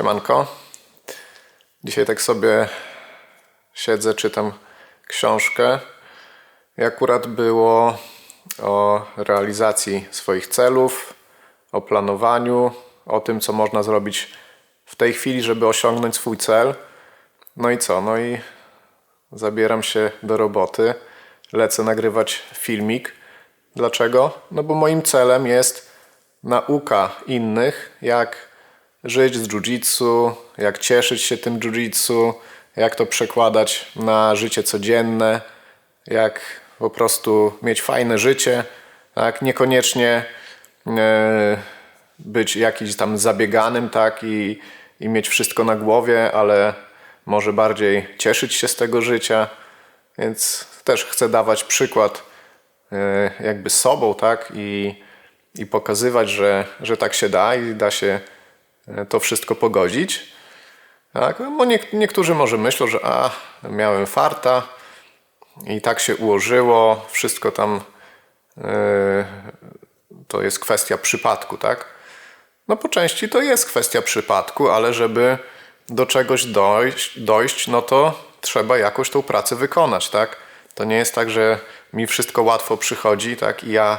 Siemanko. Dzisiaj tak sobie siedzę, czytam książkę. I akurat było o realizacji swoich celów, o planowaniu, o tym, co można zrobić w tej chwili, żeby osiągnąć swój cel. No i co? No i zabieram się do roboty. Lecę nagrywać filmik. Dlaczego? No bo moim celem jest nauka innych, jak żyć z jiu-jitsu, jak cieszyć się tym jiu-jitsu, jak to przekładać na życie codzienne, jak po prostu mieć fajne życie, tak? Niekoniecznie e, być jakiś tam zabieganym, tak? I, I mieć wszystko na głowie, ale może bardziej cieszyć się z tego życia. Więc też chcę dawać przykład e, jakby sobą, tak? I, i pokazywać, że, że tak się da i da się to wszystko pogodzić. Tak? Bo nie, niektórzy może myślą, że a, miałem farta i tak się ułożyło, wszystko tam yy, to jest kwestia przypadku, tak? No po części to jest kwestia przypadku, ale żeby do czegoś dojść, dojść no to trzeba jakoś tą pracę wykonać, tak? To nie jest tak, że mi wszystko łatwo przychodzi, tak? I ja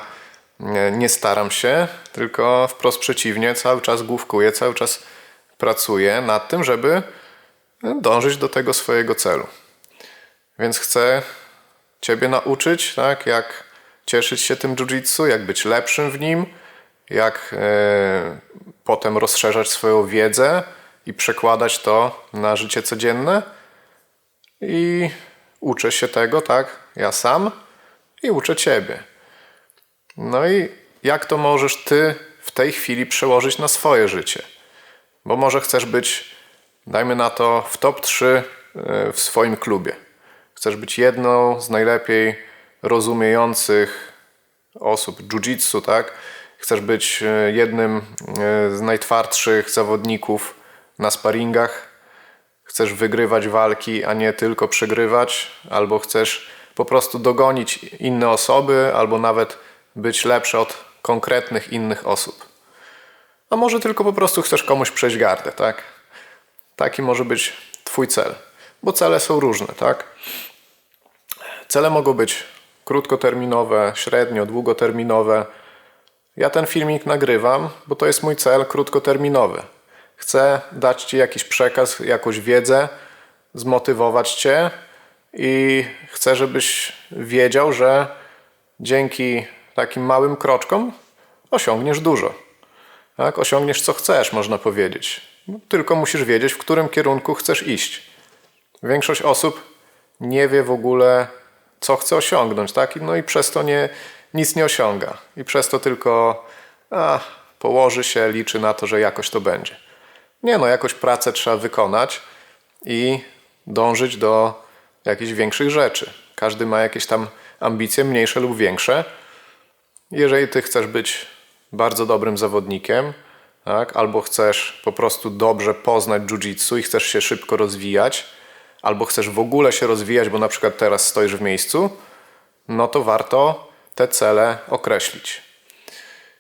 nie, nie staram się, tylko wprost przeciwnie, cały czas główkuję, cały czas pracuję nad tym, żeby dążyć do tego swojego celu. Więc chcę Ciebie nauczyć, tak, jak cieszyć się tym jiu-jitsu, jak być lepszym w nim, jak e, potem rozszerzać swoją wiedzę i przekładać to na życie codzienne. I uczę się tego, tak, ja sam i uczę Ciebie. No i jak to możesz Ty w tej chwili przełożyć na swoje życie? Bo może chcesz być, dajmy na to, w top 3 w swoim klubie. Chcesz być jedną z najlepiej rozumiejących osób jiu-jitsu, tak? Chcesz być e, jednym e, z najtwardszych zawodników na sparingach. Chcesz wygrywać walki, a nie tylko przegrywać, albo chcesz po prostu dogonić inne osoby, albo nawet być lepszy od konkretnych innych osób. A może tylko po prostu chcesz komuś przejść gardę, tak? Taki może być Twój cel, bo cele są różne, tak? Cele mogą być krótkoterminowe, średnio, długoterminowe. Ja ten filmik nagrywam, bo to jest mój cel krótkoterminowy. Chcę dać Ci jakiś przekaz, jakąś wiedzę, zmotywować Cię i chcę, żebyś wiedział, że dzięki takim małym kroczkom osiągniesz dużo. Tak? Osiągniesz co chcesz, można powiedzieć. Tylko musisz wiedzieć, w którym kierunku chcesz iść. Większość osób nie wie w ogóle, co chce osiągnąć, tak? No i przez to nie, nic nie osiąga. I przez to tylko a, położy się, liczy na to, że jakoś to będzie. Nie no, jakoś pracę trzeba wykonać i dążyć do jakichś większych rzeczy. Każdy ma jakieś tam ambicje, mniejsze lub większe. Jeżeli ty chcesz być bardzo dobrym zawodnikiem, tak, albo chcesz po prostu dobrze poznać jiu-jitsu i chcesz się szybko rozwijać, albo chcesz w ogóle się rozwijać, bo na przykład teraz stoisz w miejscu, no to warto te cele określić.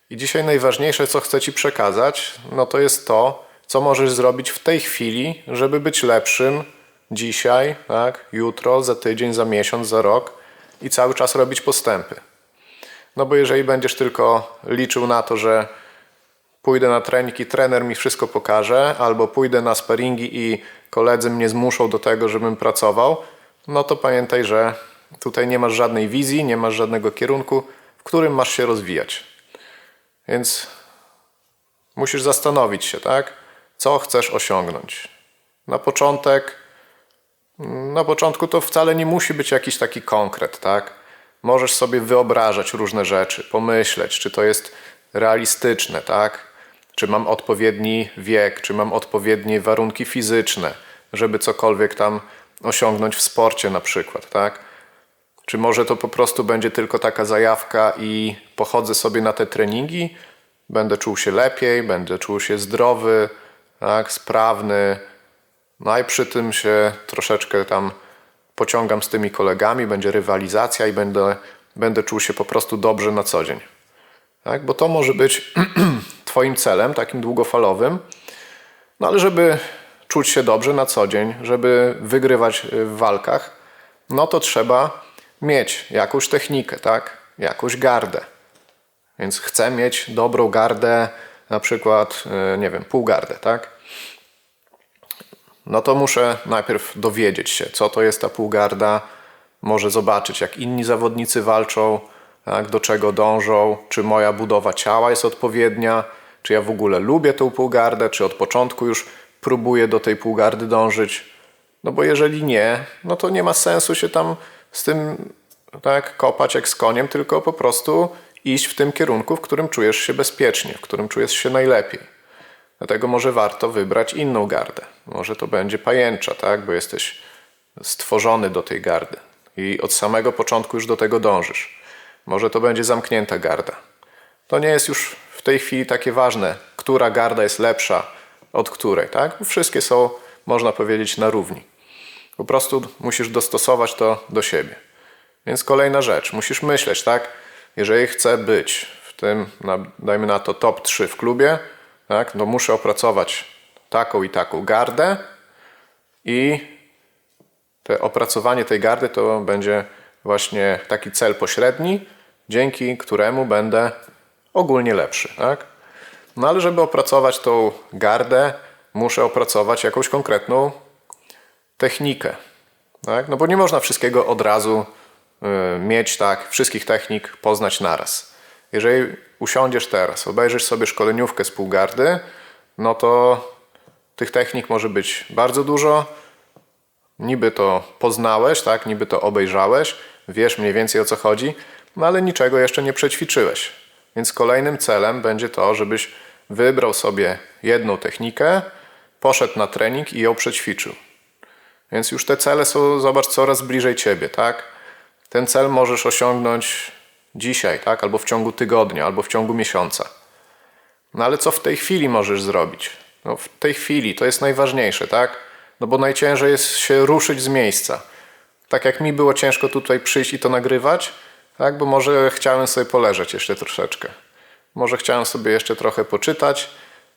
I dzisiaj najważniejsze, co chcę Ci przekazać, no to jest to, co możesz zrobić w tej chwili, żeby być lepszym dzisiaj, tak, jutro, za tydzień, za miesiąc, za rok i cały czas robić postępy. No bo jeżeli będziesz tylko liczył na to, że pójdę na trening i trener mi wszystko pokaże, albo pójdę na sparingi i koledzy mnie zmuszą do tego, żebym pracował, no to pamiętaj, że tutaj nie masz żadnej wizji, nie masz żadnego kierunku, w którym masz się rozwijać. Więc musisz zastanowić się, tak? Co chcesz osiągnąć? Na początek, na początku to wcale nie musi być jakiś taki konkret, tak? Możesz sobie wyobrażać różne rzeczy, pomyśleć, czy to jest realistyczne, tak? Czy mam odpowiedni wiek, czy mam odpowiednie warunki fizyczne, żeby cokolwiek tam osiągnąć w sporcie na przykład, tak? Czy może to po prostu będzie tylko taka zajawka i pochodzę sobie na te treningi, będę czuł się lepiej, będę czuł się zdrowy, tak, sprawny, no i przy tym się troszeczkę tam pociągam z tymi kolegami, będzie rywalizacja i będę, będę czuł się po prostu dobrze na co dzień. Tak? Bo to może być Twoim celem, takim długofalowym. No ale żeby czuć się dobrze na co dzień, żeby wygrywać y, w walkach, no to trzeba mieć jakąś technikę, tak? Jakąś gardę. Więc chcę mieć dobrą gardę, na przykład, y, nie wiem, półgardę, tak? No to muszę najpierw dowiedzieć się, co to jest ta półgarda, może zobaczyć, jak inni zawodnicy walczą, tak? do czego dążą, czy moja budowa ciała jest odpowiednia, czy ja w ogóle lubię tą półgardę, czy od początku już próbuję do tej półgardy dążyć. No bo jeżeli nie, no to nie ma sensu się tam z tym tak kopać jak z koniem, tylko po prostu iść w tym kierunku, w którym czujesz się bezpiecznie, w którym czujesz się najlepiej. Dlatego może warto wybrać inną gardę. Może to będzie pajęcza, tak? bo jesteś stworzony do tej gardy i od samego początku już do tego dążysz. Może to będzie zamknięta garda. To nie jest już w tej chwili takie ważne, która garda jest lepsza od której. Tak? Wszystkie są, można powiedzieć, na równi. Po prostu musisz dostosować to do siebie. Więc kolejna rzecz, musisz myśleć, tak? Jeżeli chcę być w tym, dajmy na to top 3 w klubie, tak? No muszę opracować taką i taką gardę i te opracowanie tej gardy to będzie właśnie taki cel pośredni, dzięki któremu będę ogólnie lepszy, tak? No ale żeby opracować tą gardę, muszę opracować jakąś konkretną technikę, tak? No bo nie można wszystkiego od razu y, mieć, tak? Wszystkich technik poznać naraz. Jeżeli usiądziesz teraz, obejrzysz sobie szkoleniówkę z półgardy, no to tych technik może być bardzo dużo. Niby to poznałeś, tak? Niby to obejrzałeś, wiesz mniej więcej o co chodzi, no ale niczego jeszcze nie przećwiczyłeś. Więc kolejnym celem będzie to, żebyś wybrał sobie jedną technikę, poszedł na trening i ją przećwiczył. Więc już te cele są, zobacz, coraz bliżej ciebie, tak? Ten cel możesz osiągnąć dzisiaj, tak? Albo w ciągu tygodnia, albo w ciągu miesiąca. No ale co w tej chwili możesz zrobić? No w tej chwili to jest najważniejsze, tak? No bo najciężej jest się ruszyć z miejsca. Tak jak mi było ciężko tutaj przyjść i to nagrywać, tak? Bo może chciałem sobie poleżeć jeszcze troszeczkę. Może chciałem sobie jeszcze trochę poczytać,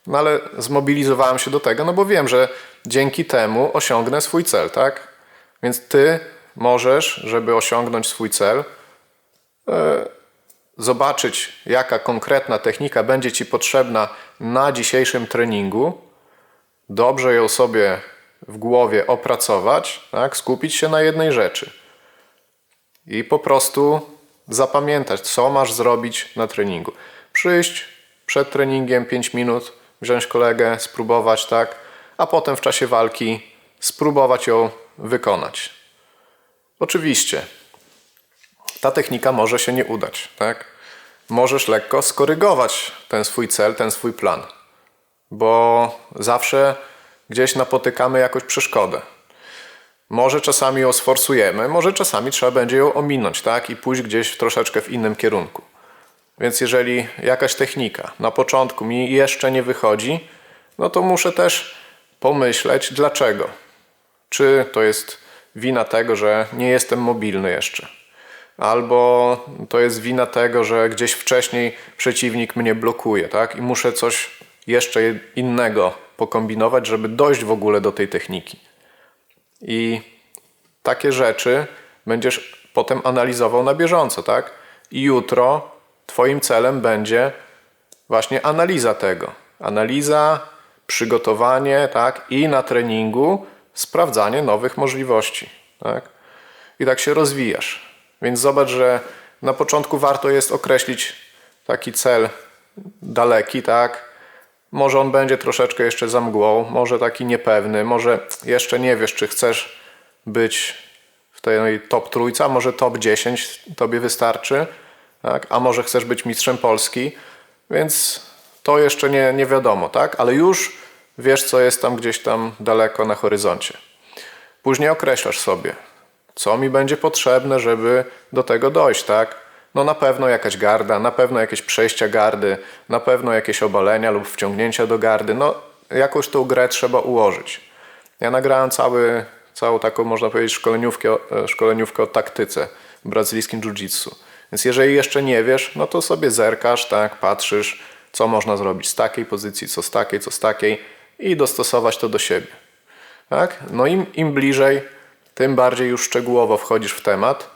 no ale zmobilizowałem się do tego, no bo wiem, że dzięki temu osiągnę swój cel, tak? Więc ty możesz, żeby osiągnąć swój cel, zobaczyć, jaka konkretna technika będzie Ci potrzebna na dzisiejszym treningu, dobrze ją sobie w głowie opracować, tak? skupić się na jednej rzeczy i po prostu zapamiętać, co masz zrobić na treningu. Przyjść przed treningiem 5 minut, wziąć kolegę, spróbować, tak? A potem w czasie walki spróbować ją wykonać. Oczywiście, ta technika może się nie udać, tak? Możesz lekko skorygować ten swój cel, ten swój plan, bo zawsze gdzieś napotykamy jakąś przeszkodę. Może czasami ją sforsujemy, może czasami trzeba będzie ją ominąć, tak? I pójść gdzieś troszeczkę w innym kierunku. Więc jeżeli jakaś technika na początku mi jeszcze nie wychodzi, no to muszę też pomyśleć dlaczego. Czy to jest wina tego, że nie jestem mobilny jeszcze? Albo to jest wina tego, że gdzieś wcześniej przeciwnik mnie blokuje, tak? I muszę coś jeszcze innego pokombinować, żeby dojść w ogóle do tej techniki. I takie rzeczy będziesz potem analizował na bieżąco, tak? I jutro Twoim celem będzie właśnie analiza tego. Analiza, przygotowanie, tak? I na treningu sprawdzanie nowych możliwości, tak? I tak się rozwijasz. Więc zobacz, że na początku warto jest określić taki cel daleki, tak? Może on będzie troszeczkę jeszcze za mgłą, może taki niepewny, może jeszcze nie wiesz, czy chcesz być w tej top trójce, a może top 10 tobie wystarczy, tak? a może chcesz być mistrzem Polski, więc to jeszcze nie, nie wiadomo, tak? Ale już wiesz, co jest tam gdzieś tam daleko na horyzoncie. Później określasz sobie, co mi będzie potrzebne, żeby do tego dojść, tak? No na pewno jakaś garda, na pewno jakieś przejścia gardy, na pewno jakieś obalenia lub wciągnięcia do gardy. No jakąś tą grę trzeba ułożyć. Ja nagrałem cały, całą taką, można powiedzieć, szkoleniówkę, e, szkoleniówkę o taktyce w brazylijskim jiu-jitsu. Więc jeżeli jeszcze nie wiesz, no to sobie zerkasz, tak, patrzysz, co można zrobić z takiej pozycji, co z takiej, co z takiej. i dostosować to do siebie. Tak? No im, im bliżej, tym bardziej już szczegółowo wchodzisz w temat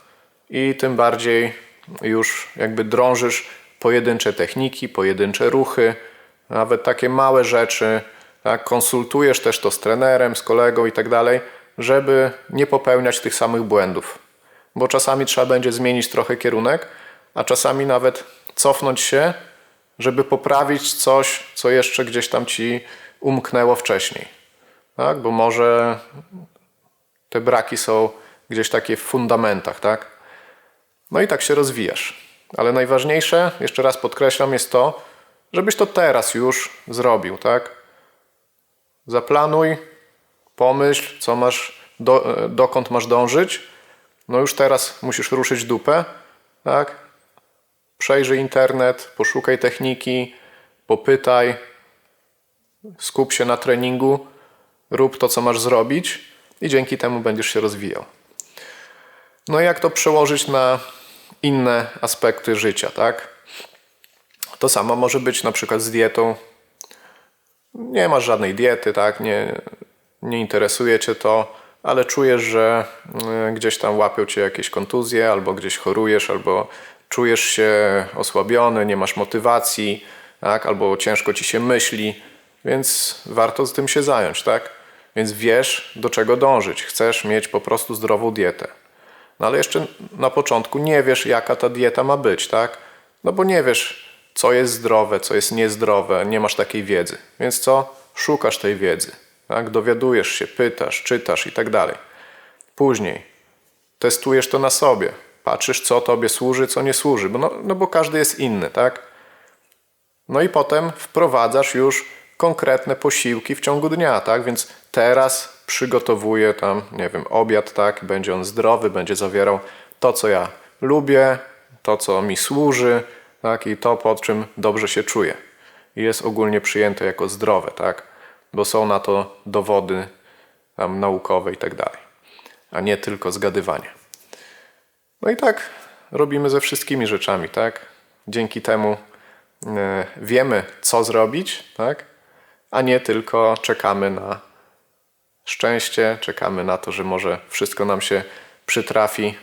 i tym bardziej już jakby drążysz pojedyncze techniki, pojedyncze ruchy, nawet takie małe rzeczy, tak? konsultujesz też to z trenerem, z kolegą i tak dalej, żeby nie popełniać tych samych błędów. Bo czasami trzeba będzie zmienić trochę kierunek, a czasami nawet cofnąć się, żeby poprawić coś, co jeszcze gdzieś tam ci umknęło wcześniej. Tak? Bo może te braki są gdzieś takie w fundamentach, tak? No i tak się rozwijasz. Ale najważniejsze, jeszcze raz podkreślam, jest to, żebyś to teraz już zrobił, tak? Zaplanuj, pomyśl, co masz, do, e, dokąd masz dążyć. No już teraz musisz ruszyć dupę, tak? Przejrzyj internet, poszukaj techniki, popytaj, skup się na treningu, rób to, co masz zrobić i dzięki temu będziesz się rozwijał. No i jak to przełożyć na inne aspekty życia, tak? To samo może być na przykład z dietą. Nie masz żadnej diety, tak? Nie, nie interesuje cię to, ale czujesz, że y, gdzieś tam łapią cię jakieś kontuzje, albo gdzieś chorujesz, albo czujesz się osłabiony, nie masz motywacji, tak? albo ciężko ci się myśli, więc warto z tym się zająć, tak? Więc wiesz, do czego dążyć. Chcesz mieć po prostu zdrową dietę. No ale jeszcze na początku nie wiesz, jaka ta dieta ma być, tak? No bo nie wiesz, co jest zdrowe, co jest niezdrowe, nie masz takiej wiedzy. Więc co? Szukasz tej wiedzy, tak? Dowiadujesz się, pytasz, czytasz i tak dalej. Później testujesz to na sobie. Patrzysz, co tobie służy, co nie służy, no, no bo każdy jest inny, tak? No i potem wprowadzasz już konkretne posiłki w ciągu dnia, tak? Więc teraz przygotowuję tam, nie wiem, obiad, tak? Będzie on zdrowy, będzie zawierał to, co ja lubię, to, co mi służy, tak? I to, pod czym dobrze się czuję. I jest ogólnie przyjęte jako zdrowe, tak? Bo są na to dowody tam naukowe i tak dalej, a nie tylko zgadywanie. No i tak robimy ze wszystkimi rzeczami, tak? Dzięki temu e, wiemy, co zrobić, tak? A nie tylko czekamy na szczęście, czekamy na to, że może wszystko nam się przytrafi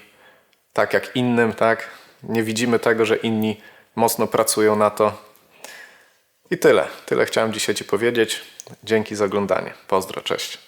tak jak innym, tak? Nie widzimy tego, że inni mocno pracują na to. I tyle. Tyle chciałem dzisiaj Ci powiedzieć. Dzięki za oglądanie. Pozdro, cześć.